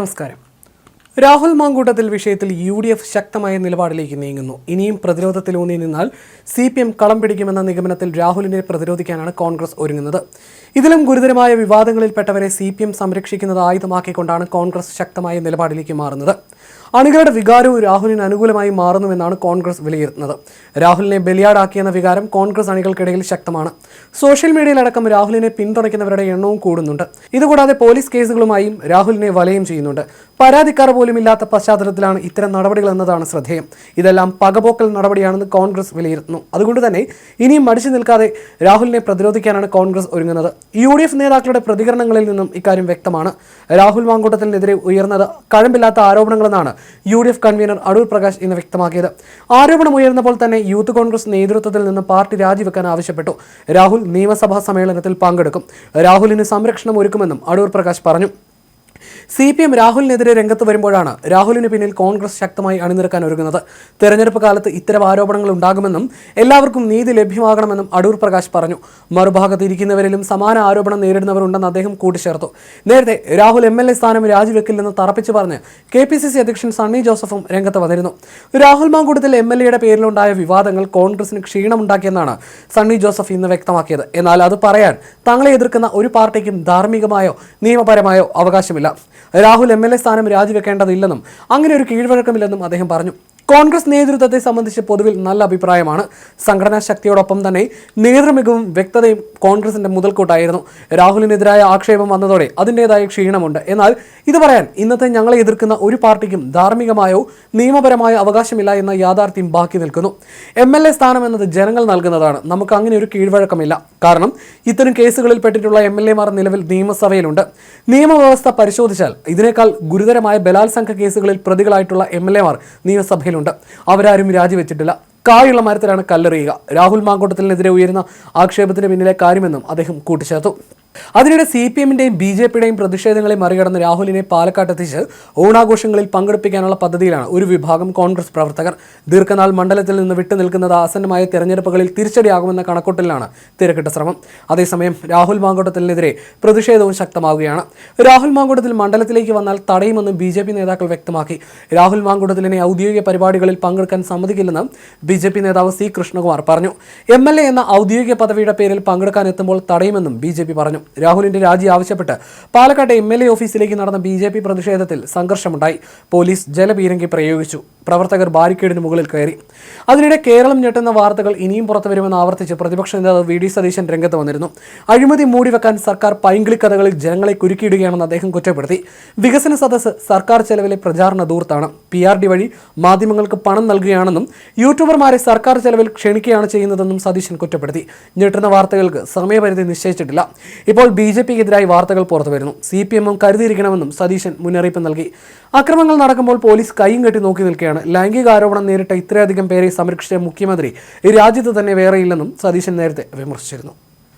നമസ്കാരം. രാഹുൽ മാങ്കൂട്ടത്തിൽ വിഷയത്തിൽ U D F ശക്തമായ നിലപാടിലേക്ക് നീങ്ങുന്നു. ഇനിയും പ്രതിരോധത്തിലൂന്നി നിന്നാൽ സി പി എം കളം പിടിക്കുമെന്ന നിഗമനത്തിൽ രാഹുലിനെ പ്രതിരോധിക്കാനാണ് കോൺഗ്രസ് ഒരുങ്ങുന്നത്. ഇതിലും ഗുരുതരമായ വിവാദങ്ങളിൽപ്പെട്ടവരെ സി പി എം സംരക്ഷിക്കുന്നത് ആയുധമാക്കിക്കൊണ്ടാണ് കോൺഗ്രസ് ശക്തമായ നിലപാടിലേക്ക് മാറുന്നത്. അണികളുടെ വികാരവും രാഹുലിന് അനുകൂലമായി മാറുന്നുവെന്നാണ് കോൺഗ്രസ് വിലയിരുത്തുന്നത്. രാഹുലിനെ ബലിയാടാക്കിയെന്ന വികാരം കോൺഗ്രസ് അണികൾക്കിടയിൽ ശക്തമാണ്. സോഷ്യൽ മീഡിയയിലടക്കം രാഹുലിനെ പിന്തുണയ്ക്കുന്നവരുടെ എണ്ണവും കൂടുന്നുണ്ട്. ഇതുകൂടാതെ പോലീസ് കേസുകളുമായും രാഹുലിനെ വലയം ചെയ്യുന്നുണ്ട്. പരാതിക്കാർ പോലും ഇല്ലാത്ത പശ്ചാത്തലത്തിലാണ് ഇത്തരം നടപടികൾ എന്നതാണ് ശ്രദ്ധേയം. ഇതെല്ലാം പകപോക്കൽ നടപടിയാണെന്ന് കോൺഗ്രസ് വിലയിരുത്തുന്നു. അതുകൊണ്ട് തന്നെ ഇനിയും മടിച്ചു നിൽക്കാതെ രാഹുലിനെ പ്രതിരോധിക്കാനാണ് കോൺഗ്രസ് ഒരുങ്ങുന്നത്. യു ഡി എഫ് നേതാക്കളുടെ പ്രതികരണങ്ങളിൽ നിന്നും ഇക്കാര്യം വ്യക്തമാണ്. രാഹുൽ മാങ്കൂട്ടത്തിനെതിരെ ഉയർന്നത് കഴമ്പില്ലാത്ത ആരോപണങ്ങളെന്നാണ് U D F convenor Adoor Prakash ഇന്ന് വ്യക്തമാക്കിയത്. ആരോപണം ഉയർന്നപ്പോൾ തന്നെ യൂത്ത് കോൺഗ്രസ് നേതൃത്വത്തിൽ നിന്ന് പാർട്ടി രാജിവെക്കാൻ ആവശ്യപ്പെട്ടു. രാഹുൽ നിയമസഭാ സമ്മേളനത്തിൽ പങ്കെടുക്കും. രാഹുലിന് സംരക്ഷണം ഒരുക്കുമെന്നും അടൂർ പ്രകാശ് പറഞ്ഞു. സി പി എം രാഹുലിനെതിരെ രംഗത്ത് വരുമ്പോഴാണ് രാഹുലിന് പിന്നിൽ കോൺഗ്രസ് ശക്തമായി അണിനിരക്കാൻ ഒരുങ്ങുന്നത്. തെരഞ്ഞെടുപ്പ് കാലത്ത് ഇത്തരം ആരോപണങ്ങൾ ഉണ്ടാകുമെന്നും എല്ലാവർക്കും നീതി ലഭ്യമാകണമെന്നും അടൂർ പ്രകാശ് പറഞ്ഞു. മറുഭാഗത്ത് ഇരിക്കുന്നവരിലും സമാന ആരോപണം നേരിടുന്നവരുണ്ടെന്ന് അദ്ദേഹം കൂട്ടിച്ചേർത്തു. നേരത്തെ രാഹുൽ എം എൽ എ സ്ഥാനം രാജിവെക്കില്ലെന്ന് തറപ്പിച്ചു പറഞ്ഞ് കെ പി സി സി അധ്യക്ഷൻ സണ്ണി ജോസഫും രംഗത്ത് വന്നിരുന്നു. രാഹുൽ മാങ്കൂട്ടത്തിൽ എം എൽ എയുടെ പേരിലുണ്ടായ വിവാദങ്ങൾ കോൺഗ്രസിന് ക്ഷീണമുണ്ടാക്കിയെന്നാണ് സണ്ണി ജോസഫ് ഇന്ന് വ്യക്തമാക്കിയത്. എന്നാൽ അത് പറയാൻ തങ്ങളെ എതിർക്കുന്ന ഒരു പാർട്ടിക്കും ധാർമ്മികമായോ നിയമപരമായോ അവകാശമില്ല. രാഹുൽ എം എൽ എ സ്ഥാനം രാജിവെക്കേണ്ടതില്ലെന്നും അങ്ങനെ ഒരു കീഴ്വഴക്കമില്ലെന്നും അദ്ദേഹം പറഞ്ഞു. കോൺഗ്രസ് നേതൃത്വത്തെ സംബന്ധിച്ച് പൊതുവിൽ നല്ല അഭിപ്രായമാണ്. സംഘടനാ ശക്തിയോടൊപ്പം തന്നെ നേതൃമികവും വ്യക്തതയും കോൺഗ്രസിന്റെ മുതൽക്കൂട്ടായിരുന്നു. രാഹുലിനെതിരായ ആക്ഷേപം വന്നതോടെ അതിന്റെതായ ക്ഷീണമുണ്ട്. എന്നാൽ ഇത് പറയാൻ ഇന്നത്തെ ഞങ്ങളെ എതിർക്കുന്ന ഒരു പാർട്ടിക്കും ധാർമ്മികമായോ നിയമപരമായോ അവകാശമില്ല എന്ന യാഥാർത്ഥ്യം ബാക്കി നിൽക്കുന്നു. എം എൽ എ സ്ഥാനം എന്നത് ജനങ്ങൾ നൽകുന്നതാണ്. നമുക്ക് അങ്ങനെ ഒരു കീഴ്വഴക്കമില്ല. കാരണം ഇത്തരം കേസുകളിൽ പെട്ടിട്ടുള്ള എം എൽ എമാർ നിലവിൽ നിയമസഭയിലുണ്ട്. നിയമവ്യവസ്ഥ പരിശോധിച്ചാൽ ഇതിനേക്കാൾ ഗുരുതരമായ ബലാത്സംഗ കേസുകളിൽ പ്രതികളായിട്ടുള്ള എം എൽ എമാർ നിയമസഭയിലുണ്ട്. അവരാരും രാജിവെച്ചിട്ടില്ല. കായുള്ള മരത്തിലാണ് കല്ലെറിയുക. രാഹുൽ മാങ്കോട്ടത്തിനെതിരെ ഉയരുന്ന ആക്ഷേപത്തിന് പിന്നിലെ കാര്യമെന്നും അദ്ദേഹം കൂട്ടിച്ചേർത്തു. അതിനിടെ സി പി എമ്മിന്റെയും ബി ജെ പിയുടെയും പ്രതിഷേധങ്ങളെ മറികടന്ന് രാഹുലിനെ പാലക്കാട്ടെത്തിച്ച് ഓണാഘോഷങ്ങളിൽ പങ്കെടുപ്പിക്കാനുള്ള പദ്ധതിയിലാണ് ഒരു വിഭാഗം കോൺഗ്രസ് പ്രവർത്തകർ. ദീർഘനാൾ മണ്ഡലത്തിൽ നിന്ന് വിട്ടുനിൽക്കുന്നത് ആസന്നമായ തെരഞ്ഞെടുപ്പുകളിൽ തിരിച്ചടിയാകുമെന്ന കണക്കൂട്ടലിലാണ് തിരക്കിട്ട ശ്രമം. അതേസമയം രാഹുൽ മാങ്കോട്ടത്തിനെതിരെ പ്രതിഷേധവും ശക്തമാവുകയാണ്. രാഹുൽ മാങ്കോട്ടത്തിൽ മണ്ഡലത്തിലേക്ക് വന്നാൽ തടയുമെന്നും ബി ജെ പി നേതാക്കൾ വ്യക്തമാക്കി. രാഹുൽ മാങ്കോട്ടത്തിലിനെ ഔദ്യോഗിക പരിപാടികളിൽ പങ്കെടുക്കാൻ സമ്മതിക്കില്ലെന്ന് ബി ജെ പി നേതാവ് സി കൃഷ്ണകുമാർ പറഞ്ഞു. എം എൽ എ എന്ന ഔദ്യോഗിക പദവിയുടെ പേരിൽ പങ്കെടുക്കാൻ എത്തുമ്പോൾ തടയുമെന്നും ബി ജെ പി പറഞ്ഞു. രാഹുലിന്റെ രാജി ആവശ്യപ്പെട്ട് പാലക്കാട്ടെ എം ഓഫീസിലേക്ക് നടന്ന ബി പ്രതിഷേധത്തിൽ സംഘർഷമുണ്ടായി. പോലീസ് ജലപീരങ്കി പ്രയോഗിച്ചു. പ്രവർത്തകർ ബാരിക്കേഡിന് മുകളിൽ കയറി. അതിനിടെ കേരളം ഞെട്ടുന്ന വാർത്തകൾ ഇനിയും പുറത്തു വരുമെന്ന് ആവർത്തിച്ച് പ്രതിപക്ഷ നേതാവ് വി ഡി സതീശൻ രംഗത്ത് വന്നിരുന്നു. അഴിമതി മൂടിവെക്കാൻ സർക്കാർ പൈങ്കിളി കഥകളിൽ ജനങ്ങളെ കുരുക്കിയിടുകയാണെന്ന് അദ്ദേഹം കുറ്റപ്പെടുത്തി. വികസന സദസ്സ് സർക്കാർ ചെലവിലെ പ്രചാരണ ദൂർത്താണ് പി ആർ ഡി വഴി മാധ്യമങ്ങൾക്ക് പണം നൽകുകയാണെന്നും യൂട്യൂബർമാരെ സർക്കാർ ചെലവിൽ ക്ഷണിക്കുകയാണ് ചെയ്യുന്നതെന്നും സതീശൻ കുറ്റപ്പെടുത്തി. ഞെട്ടുന്ന വാർത്തകൾക്ക് സമയപരിധി നിശ്ചയിച്ചിട്ടില്ല. ഇപ്പോൾ ബി ജെ പിക്കെതിരായി വാർത്തകൾ പുറത്തു വരുന്നു. സി പി എമ്മും കരുതിയിരിക്കണമെന്നും സതീശൻ മുന്നറിയിപ്പ് നൽകി. അക്രമങ്ങൾ നടക്കുമ്പോൾ പോലീസ് കൈയും കെട്ടി നോക്കി നിൽക്കുകയാണ്. ലൈംഗിക ആരോപണം നേരിട്ട ഇത്രയധികം പേരെ സംരക്ഷിച്ച മുഖ്യമന്ത്രി ഈ രാജ്യത്ത് തന്നെ വേറെയില്ലെന്നും സതീശൻ നേരത്തെ വിമർശിച്ചിരുന്നു.